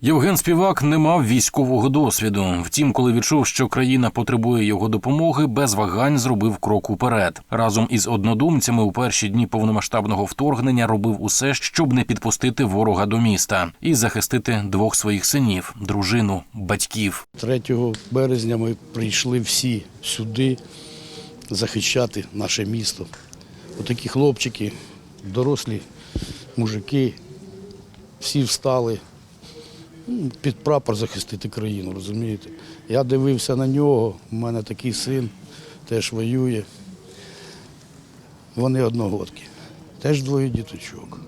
Євген Співак не мав військового досвіду. Втім, коли відчув, що країна потребує його допомоги, без вагань зробив крок уперед. Разом із однодумцями у перші дні повномасштабного вторгнення робив усе, щоб не підпустити ворога до міста і захистити двох своїх синів, дружину, батьків. 3 березня ми прийшли всі сюди захищати наше місто. Отакі хлопчики, дорослі мужики, всі встали під прапор захистити країну, розумієте? Я дивився на нього, у мене такий син теж воює. Вони одногодки, теж двоє діточок.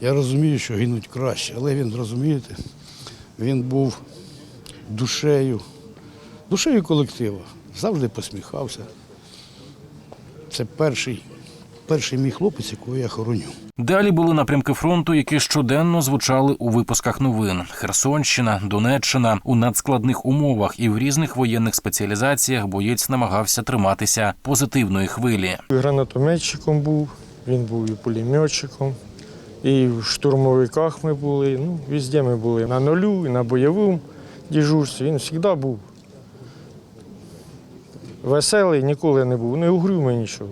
Я розумію, що гинуть краще, але він, розумієте, він був душею, душею колективу. Завжди посміхався. Це перший, перший мій хлопець, якого я хороню. Далі були напрямки фронту, які щоденно звучали у випусках новин: Херсонщина, Донеччина у надскладних умовах і в різних воєнних спеціалізаціях боєць намагався триматися позитивної хвилі. Гранатометчиком був, він був і пулеметчиком, і в штурмовиках ми були. Ну, везде ми були на нулю, і на бойовому дежурстві. Він завжди був веселий, ніколи не був, не угрюмий нічого.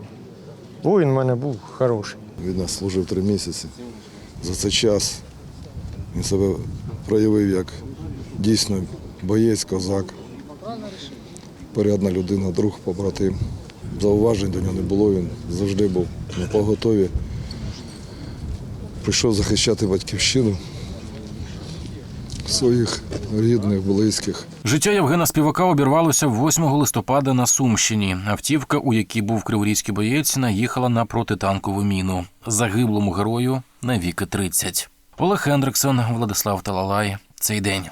Воїн в мене був хороший. Він нас служив три місяці. За цей час він себе проявив як дійсно боєць, козак, порядна людина, друг, побратим. Зауважень до нього не було, він завжди був на поготові. Прийшов захищати батьківщину своїх рідних, близьких. Життя Євгена Співака обірвалося 8 листопада на Сумщині. Автівка, у якій був криворізький боєць, наїхала на протитанкову міну. Загиблому герою на віки 30. Олег Хендриксон, Владислав Талалай. Цей день.